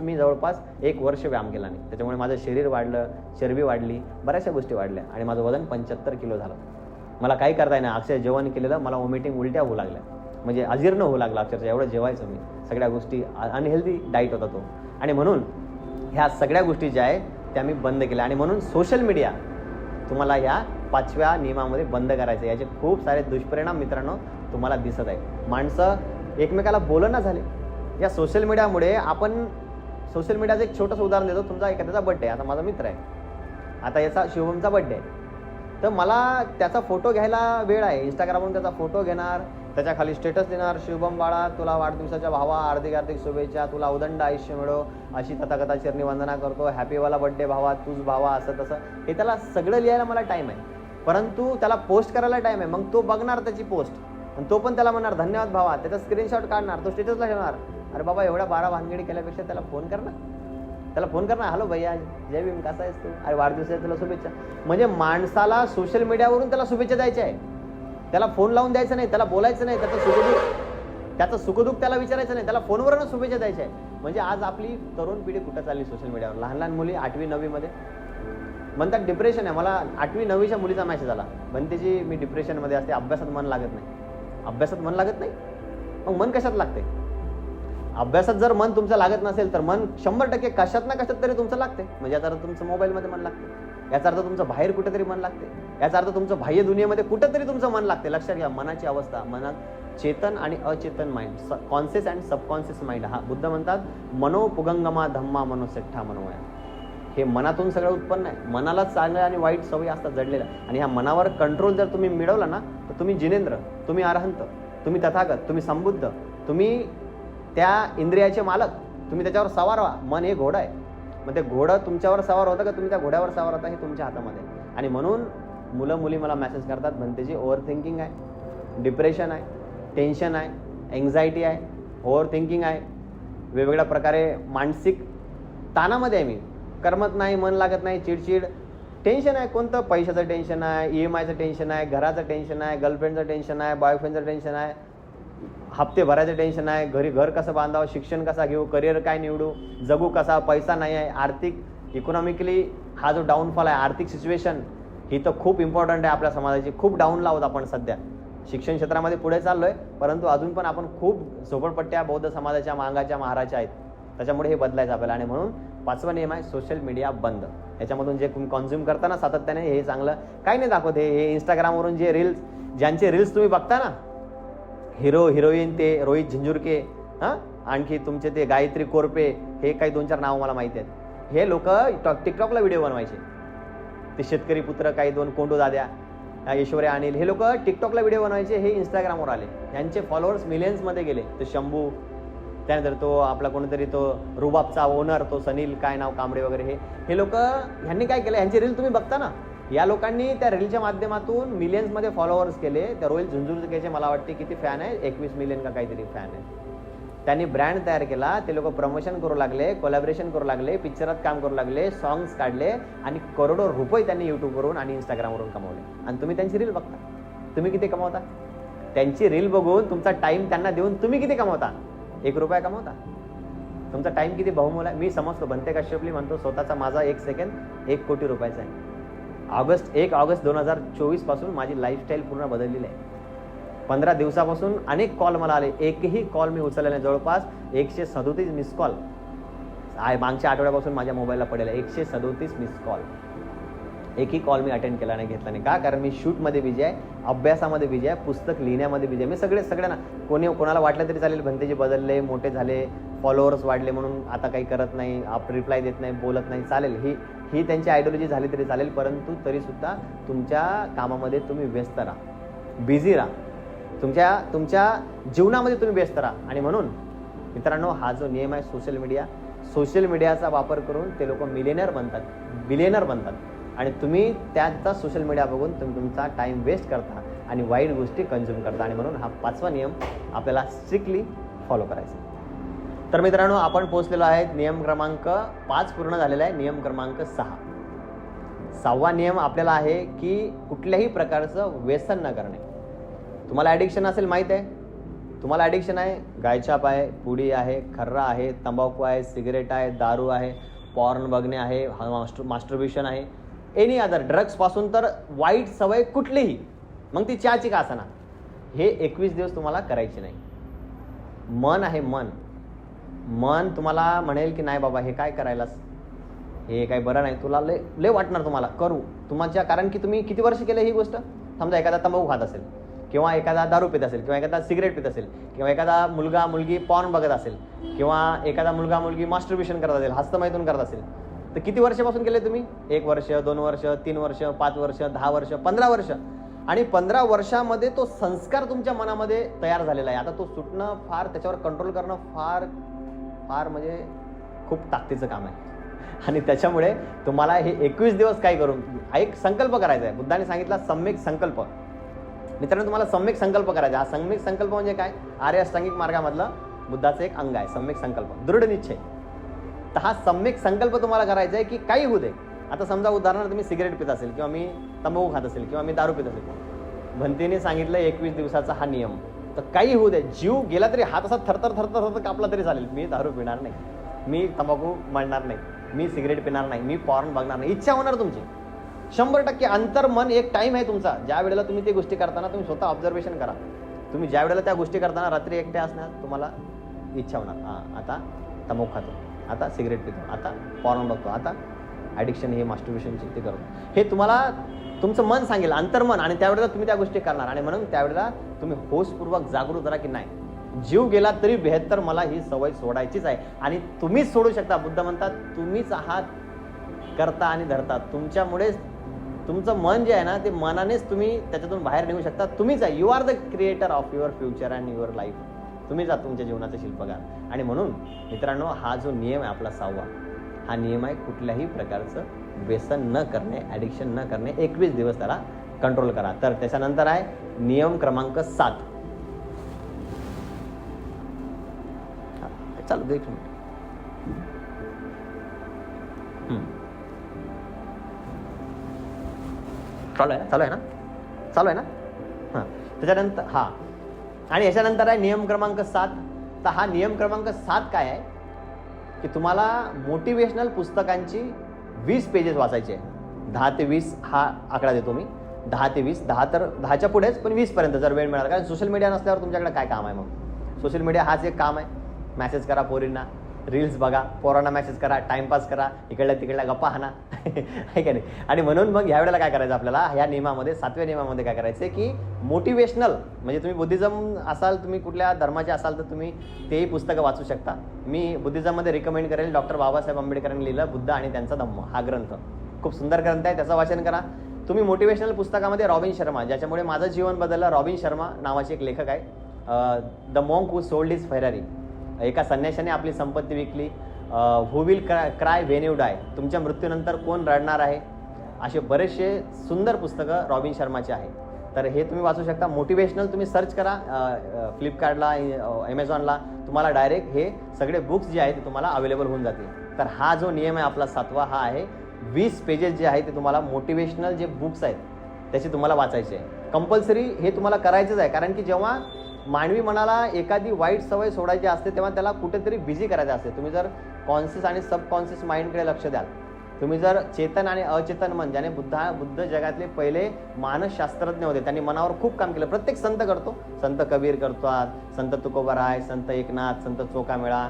मी जवळपास एक वर्ष व्यायाम केला नाही. त्याच्यामुळे माझं शरीर वाढलं चरबी वाढली बऱ्याचशा गोष्टी वाढल्या आणि माझं वजन पंच्याहत्तर किलो झालं. मला काही करता येणार अक्षय जेवण केलेलं मला वॉमिटिंग उलट्या होऊ लागल्या. म्हणजे अजीर्ण होऊ लागला अक्षरशः. एवढं जेवायचं मी. सगळ्या गोष्टी अनहेल्दी डाईट होता तो. आणि म्हणून ह्या सगळ्या गोष्टी ज्या आहे त्या मी बंद केल्या. आणि म्हणून सोशल मीडिया तुम्हाला ह्या पाचव्या नियमामध्ये बंद करायचं याचे खूप सारे दुष्परिणाम मित्रांनो तुम्हाला दिसत आहे माणसं एकमेकाला बोलणं झाले. या सोशल मीडियामुळे आपण सोशल मीडियाचं एक छोटंसं उदाहरण देतो. तुमचा एखाद्याचा बड्डे आता माझा मित्र आहे. आता याचा शिवमचा बड्डे आहे. तर मला त्याचा फोटो घ्यायला वेळ आहे. इंस्टाग्रामवरून त्याचा फोटो घेणार त्याच्याखाली स्टेटस देणार. शुभम बाळा तुला वाढदिवसाच्या भावा हार्दिक हार्दिक शुभेच्छा तुला उदंड आयुष्य मिळो. अशी तथाकथा चिरणी वंदना करतो. हॅपीवाला बड्डे भावा तूच भावा असं तसं. हे त्याला सगळं लिहायला मला टाईम आहे. परंतु त्याला पोस्ट करायला टाईम आहे. मग तो बघणार त्याची पोस्ट आणि तो पण त्याला म्हणणार धन्यवाद भावा. त्याचा स्क्रीनशॉट काढणार तो स्टेटसला ठेवणार. अरे बाबा एवढ्या बारा भानगडी केल्यापेक्षा त्याला फोन कर ना. त्याला फोन कर ना. हॅलो भैया जय भीम कसा आहेस तू? अरे वाढदिवसाच्या तुला शुभेच्छा. म्हणजे माणसाला सोशल मीडियावरून त्याला शुभेच्छा द्यायच्या आहे त्याला फोन लावून द्यायचं नाही त्याला बोलायचं नाही त्याचं सुखदुःख त्याचं सुखदुःख त्याला विचारायचं नाही त्याला फोनवरूनच शुभेच्छा द्यायच्या आहे म्हणजे आज आपली तरुण पिढी कुठं चालली सोशल मीडियावर लहान लहान मुली आठवी नववीमध्ये म्हणतात डिप्रेशन आहे. मला आठवी नववीच्या मुलीचा मॅसेज आला. म्हणतेची मी डिप्रेशनमध्ये असते अभ्यासात मन लागत नाही. अभ्यासात मन लागत नाही? मग मन कशात लागते अभ्यासात जर मन तुमचं लागत नसेल तर मन शंभर टक्के कशात ना कशात तरी तुमचं लागते. म्हणजे याचा अर्थ तुमचं मोबाईलमध्ये मन लागते. याचा अर्थ तुमचं बाहेर कुठेतरी मन लागते. याचा अर्थ तुमचं बाह्य दुनियेमध्ये कुठेतरी तुमचं मन लागते. लक्षात घ्या मनाची अवस्था मनात चेतन आणि अचेतन mind conscious and subconscious mind हा बुद्ध म्हणतात मनोपुगंगमा धम्मा मनोसेठा मनोया हे मनातून सगळं उत्पन्न आहे. मनालाच चांगल्या आणि वाईट सवयी असतात जडलेल्या. आणि ह्या मनावर कंट्रोल जर तुम्ही मिळवला ना तर तुम्ही जिनेंद्र तुम्ही अरहंत तुम्ही तथागत तुम्ही संबुद्ध तुम्ही त्या इंद्रियाचे मालक तुम्ही त्याच्यावर सवार व्हा. मन हे घोडं आहे. मग ते घोडं तुमच्यावर सवार होतं का तुम्ही त्या घोड्यावर सवार होता हे तुमच्या हातामध्ये? आहे. आणि म्हणून मुलं मुली मला मेसेज करतात म्हणतेची ओव्हर थिंकिंग आहे डिप्रेशन आहे टेन्शन आहे एन्झायटी आहे ओव्हर थिंकिंग आहे. वेगवेगळ्या प्रकारे मानसिक ताणामध्ये आहे मी. करमत नाही मन लागत नाही चिडचिड. टेन्शन आहे कोणतं? पैशाचं टेन्शन आहे ई एम आयचं टेन्शन आहे घराचं टेन्शन आहे गर्लफ्रेंडचं टेन्शन आहे बॉयफ्रेंडचं टेन्शन आहे. हप्ते भरायचं टेन्शन आहे घरी घर कसं बांधावं शिक्षण कसा घेऊ करिअर काय निवडू जगू कसा पैसा नाही आहे आर्थिक इकॉनॉमिकली हा जो डाऊनफॉल आहे आर्थिक सिच्युएशन ही तर खूप इम्पॉर्टंट आहे आपल्या समाजाची. खूप डाऊन लावत आपण सध्या. शिक्षण क्षेत्रामध्ये पुढे चाललो आहे परंतु अजून पण आपण खूप झोपडपट्ट्या बौद्ध समाजाच्या मांगाच्या महाराच्या आहेत. त्याच्यामुळे हे बदलायचं आपल्याला. आणि म्हणून पाचवा नियम आहे सोशल मीडिया बंद. याच्यामधून जे तुम्ही कन्झ्युम करताना सातत्याने हे चांगलं. काही नाही दाखवत हे. हे इंस्टाग्रामवरून जे रील्स ज्यांचे रील्स तुम्ही बघता ना हिरो हिरोईन ते रोहित झिंजुरके हां? आणखी तुमचे ते गायत्री कोरपे हे काही दोन चार नावं मला माहिती आहेत. हे लोक टॉक टिकटॉकला व्हिडिओ बनवायचे. ते शेतकरी पुत्र काही दोन कोंडू दाद्या ऐश्वर्या अनिल हे लोक टिकटॉकला व्हिडिओ बनवायचे हे इंस्टाग्रामवर आले. यांचे फॉलोअर्स मिलियन्समध्ये गेले. ते शंभू त्यानंतर तो आपला कोणीतरी तो रुबाबचा ओनर तो सनील काय नाव कांबडे वगैरे हे. हे लोक ह्यांनी काय केलं? ह्यांची रील तुम्ही बघता ना? या लोकांनी त्या रीलच्या माध्यमातून मिलियन्समध्ये फॉलोअर्स केले. त्या रोहित झुंझुनकेचे मला वाटते किती फॅन आहे? एकवीस मिलियन का काहीतरी फॅन आहे. त्यांनी ब्रँड तयार केला. ते लोक प्रमोशन करू लागले कोलॅबरेशन करू लागले पिक्चरात काम करू लागले सॉंग्स काढले आणि करोडो रुपये त्यांनी यूट्यूबवरून आणि इंस्टाग्रामवरून कमवले. आणि तुम्ही त्यांची रील बघता. तुम्ही किती कमवता? त्यांची रील बघून तुमचा टाईम त्यांना देऊन तुम्ही किती कमवता? एक रुपया कमवता. तुमचा टाईम किती बहुमूल आहे? मी समजतो. बनते कश्यपली म्हणतो स्वतःचा माझा एक सेकंड एक कोटी रुपयाचा आहे. ऑगस्ट एक ऑगस्ट दोन हजार चोवीसपासून माझी लाईफस्टाईल पूर्ण बदललेली आहे. पंधरा दिवसापासून अनेक कॉल मला आले. एकही कॉल मी उचलला नाही. जवळपास एकशे सदोतीस मिस कॉल आहे मागच्या आठवड्यापासून माझ्या मोबाईलला पडेल एकशे सदोतीस मिस कॉल एकही कॉल मी अटेंड केला नाही घेतला नाही. का? कारण मी शूटमध्ये बिझी आहे अभ्यासामध्ये विजय आहे पुस्तक लिहिण्यामध्ये बिझी आहे. मी सगळे सगळ्यांना कोणी कोणाला वाटलं तरी चालेल भंतेजी बदलले मोठे झाले फॉलोअर्स वाढले म्हणून आता काही करत नाही आप रिप्लाय देत नाही बोलत नाही चालेल. ही ही त्यांची आयडिओलॉजी झाली तरी चालेल परंतु तरीसुद्धा तुमच्या कामामध्ये तुम्ही व्यस्त राहा. बिझी राहा. तुमच्या तुमच्या जीवनामध्ये तुम्ही व्यस्त राहा. आणि म्हणून मित्रांनो हा जो नियम आहे सोशल मीडिया सोशल मीडियाचा वापर करून ते लोक मिलेनर बनतात. बिलेनर बनतात. आणि तुम्ही त्याचा सोशल मीडिया बघून तुम्ही तुमचा टाईम वेस्ट करता आणि वाईट गोष्टी कन्झ्युम करता. आणि म्हणून हा पाचवा नियम आपल्याला स्ट्रिक्टली फॉलो करायचा तर मित्रांनो आपण पोहोचलेलो आहेत नियम क्रमांक पाच पूर्ण झालेला आहे. नियम क्रमांक सहा. सहावा नियम आपल्याला आहे की कुठल्याही प्रकारचं व्यसन न करणे. तुम्हाला ॲडिक्शन असेल माहीत आहे? तुम्हाला ॲडिक्शन आहे गायछाप आहे पुडी आहे खर्रा आहे तंबाखू आहे सिगरेट आहे दारू आहे पॉर्न बघणे आहे मास्टर मास्टरब्युशन आहे. एनी अदर ड्रग्सपासून तर वाईट सवय कुठलीही. मग ती चहाची का असणार हे एकवीस दिवस तुम्हाला करायची नाही. मन आहे मन. मन तुम्हाला म्हणेल की नाही बाबा हे काय करायलास? हे काय बरं नाही. तुला लय लय वाटणार तुम्हाला. करू. तुमच्या कारण की तुम्ही किती वर्ष केलं ही गोष्ट? समजा एखादा तंबाखू खात असेल किंवा एखादा दारू पित असेल किंवा एखादा सिगरेट पित असेल किंवा एखादा मुलगा मुलगी पॉर्न बघत असेल किंवा एखादा मुलगा मुलगी मास्टरब्युशन करत असेल हस्तमैथून करत असेल तर किती वर्षापासून केले तुम्ही? एक वर्ष दोन वर्ष तीन वर्ष पाच वर्ष दहा वर्ष पंधरा वर्ष. आणि पंधरा वर्षामध्ये तो संस्कार तुमच्या मनामध्ये तयार झालेला आहे. आता तो सुटणं फार त्याच्यावर कंट्रोल करणं फार फार म्हणजे खूप ताकदीचं काम आहे. आणि त्याच्यामुळे तुम्हाला हे एकवीस दिवस काय करून हा एक संकल्प करायचा आहे. बुद्धाने सांगितला सम्यक संकल्प. मित्रांनो तुम्हाला सम्यक संकल्प करायचा हा सम्यक संकल्प म्हणजे काय? आर्य अष्टांगिक मार्गामधलं बुद्धाचं एक अंग आहे सम्यक संकल्प. दृढ निश्चय. तर हा सम्यक संकल्प तुम्हाला करायचा आहे की काही होऊ दे. आता समजा उदाहरणार्थ मी सिगरेट पित असेल किंवा मी तंबाखू खात असेल किंवा मी दारू पित असेल. भंतीने सांगितलं एकवीस दिवसाचा हा नियम. तर काही होऊ द्या जीव गेला तरी हात असा थरथर थरथर थरथर कापला तरी चालेल. मी दारू पिणार नाही. मी तंबाखू मांडणार नाही. मी सिगरेट पिणार नाही. मी पॉर्न बघणार नाही. इच्छा होणार तुमची. शंभर टक्के अंतर्मन एक टाईम आहे तुमचा. ज्या वेळेला तुम्ही ते गोष्टी करताना तुम्ही स्वतः ऑब्झर्वेशन करा. तुम्ही ज्या वेळेला त्या गोष्टी करताना रात्री एकटे असणार तुम्हाला इच्छा होणार. हां आता तंबाखू खातो. आता सिगरेट पितो. आता पॉर्न बघतो. आता ॲडिक्शन हे मास्टरबेशनची ते करतो. हे तुम्हाला तुमचं मन सांगेल अंतर्मन आणि त्यावेळेला तुम्ही त्या गोष्टी करणार. आणि म्हणून त्यावेळेला तुम्ही होशपूर्वक जागृत करा की नाही. जीव गेला तरी बेहत्तर मला ही सवय सोडायचीच आहे. आणि तुम्हीच सोडू शकता. बुद्ध म्हणतात तुम्हीच आहात करता आणि धरता. तुमच्यामुळेच तुमचं मन जे आहे ना ते मनानेच तुम्ही त्याच्यातून बाहेर निघू शकता. तुम्हीच आहे. You are the creator of your future and your life तुम्हीच आहात तुमच्या जीवनाचा शिल्पकार. आणि म्हणून मित्रांनो हा जो नियम आहे आपला सहावा हा नियम आहे कुठल्याही प्रकारचं व्यसन न करणे ॲडिक्शन न करणे एकवीस दिवस त्याला कंट्रोल करा. तर त्याच्यानंतर आहे नियम क्रमांक सात. चालू दे एक मिनिट. हम्म. चालू आहे ना? चालू आहे ना? चालू आहे ना? हां. त्याच्यानंतर हां. आणि याच्यानंतर आहे नियम क्रमांक सात. तर हा नियम क्रमांक सात काय आहे? की तुम्हाला मोटिवेशनल पुस्तकांची वीस पेजेस वाचायचे दहा ते वीस हा आकडा देतो मी. दहा ते वीस दहा तर दहाच्या पुढेच पण वीसपर्यंत जर वेळ मिळाला. कारण सोशल मीडिया नसल्यावर तुमच्याकडे काय काम आहे मग? सोशल मीडिया हाच एक काम आहे. मॅसेज करा पोरींना. रील्स बघा पोरांना मॅसेज करा टाइमपास करा इकडल्या तिकडल्या गप्पा हाना आहे का नाही? आणि म्हणून मग ह्या वेळेला काय करायचं आपल्याला? ह्या नियमामध्ये सातव्या नियमामध्ये काय करायचं की मोटिवेशनल म्हणजे तुम्ही बुद्धिझम असाल तुम्ही कुठल्या धर्माचे असाल तर तुम्ही तेही पुस्तकं वाचू शकता. मी बुद्धिझममध्ये रिकमेंड करेल डॉक्टर बाबासाहेब आंबेडकरांनी लिहिलं बुद्ध आणि त्यांचा धम्म हा ग्रंथ. खूप सुंदर ग्रंथ आहे त्याचं वाचन करा. तुम्ही मोटिवेशनल पुस्तकामध्ये रॉबिन शर्मा ज्याच्यामुळे माझं जीवन बदललं रॉबिन शर्मा नावाचे एक लेखक आहे. The monk who sold his Ferrari एका संन्याशाने आपली संपत्ती विकली. Who will cry cry when you die तुमच्या मृत्यूनंतर कोण रडणार आहे? असे बरेचसे सुंदर पुस्तकं रॉबिन शर्माचे आहे तर हे तुम्ही वाचू शकता. मोटिवेशनल तुम्ही सर्च करा फ्लिपकार्टला ॲमेझॉनला तुम्हाला डायरेक्ट हे सगळे बुक्स जे आहेत ते तुम्हाला अवेलेबल होऊन जातील. तर हा जो नियम आहे आपला सातवा हा आहे. वीस पेजेस जे आहे ते तुम्हाला मोटिवेशनल जे बुक्स आहेत त्याचे तुम्हाला वाचायचे आहे. कंपल्सरी हे तुम्हाला करायचंच आहे. कारण की जेव्हा मानवी मनाला एखादी वाईट सवय सोडायची असते तेव्हा त्याला कुठेतरी बिझी करायचं असते. तुम्ही जर कॉन्शियस आणि सबकॉन्शियस माइंडकडे लक्ष द्याल तुम्ही जर चेतन आणि अचेतन मन ज्याने बुद्धा बुद्ध जगातले पहिले मानसशास्त्रज्ञ होते त्यांनी मनावर खूप काम केलं. प्रत्येक संत करतो. संत कबीर करतात संत तुकोबाराय संत एकनाथ संत चोकामेळा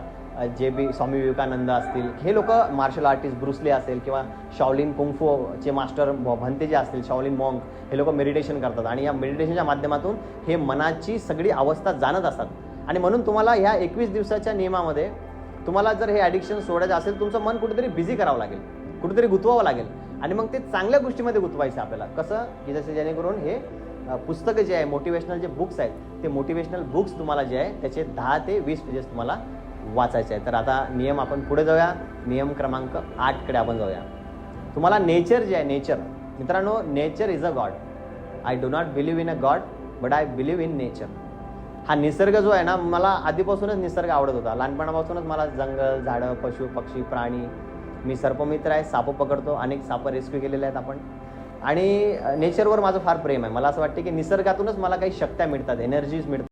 जे बी स्वामी विवेकानंद असतील हे लोक मार्शल आर्टिस्ट ब्रुसले असेल किंवा शाओलिन कुंफोचे मास्टर भंते जे असतील शाओलिन मॉंग हे लोक मेडिटेशन करतात. आणि या मेडिटेशनच्या माध्यमातून हे मनाची सगळी अवस्था जाणत असतात. आणि म्हणून तुम्हाला ह्या एकवीस दिवसाच्या नियमामध्ये तुम्हाला जर हे ॲडिक्शन सोडायचं असेल तुमचं मन कुठेतरी बिझी करावं लागेल. कुठेतरी गुंतवावं लागेल. आणि मग ते चांगल्या गोष्टीमध्ये गुंतवायचं आपल्याला. कसं? की जसे जेणेकरून हे पुस्तकं जे आहे मोटिवेशनल जे बुक्स आहेत ते मोटिवेशनल बुक्स तुम्हाला जे आहे त्याचे दहा ते वीस पेजेस तुम्हाला वाचायचे आहे तर आता नियम आपण पुढे जाऊया. नियम क्रमांक आठकडे आपण जाऊया. तुम्हाला नेचर जे आहे नेचर मित्रांनो nature is a god I do not believe in a god but I believe in nature हा निसर्ग जो आहे ना मला आधीपासूनच निसर्ग आवडत होता. लहानपणापासूनच मला जंगल झाडं पशु पक्षी प्राणी मी सर्पमित्र आहे सापं पकडतो अनेक सापं रेस्क्यू केलेले आहेत आपण. आणि नेचरवर माझं फार प्रेम आहे. मला असं वाटतं की निसर्गातूनच मला काही शक्त्या मिळतात एनर्जीज मिळतात.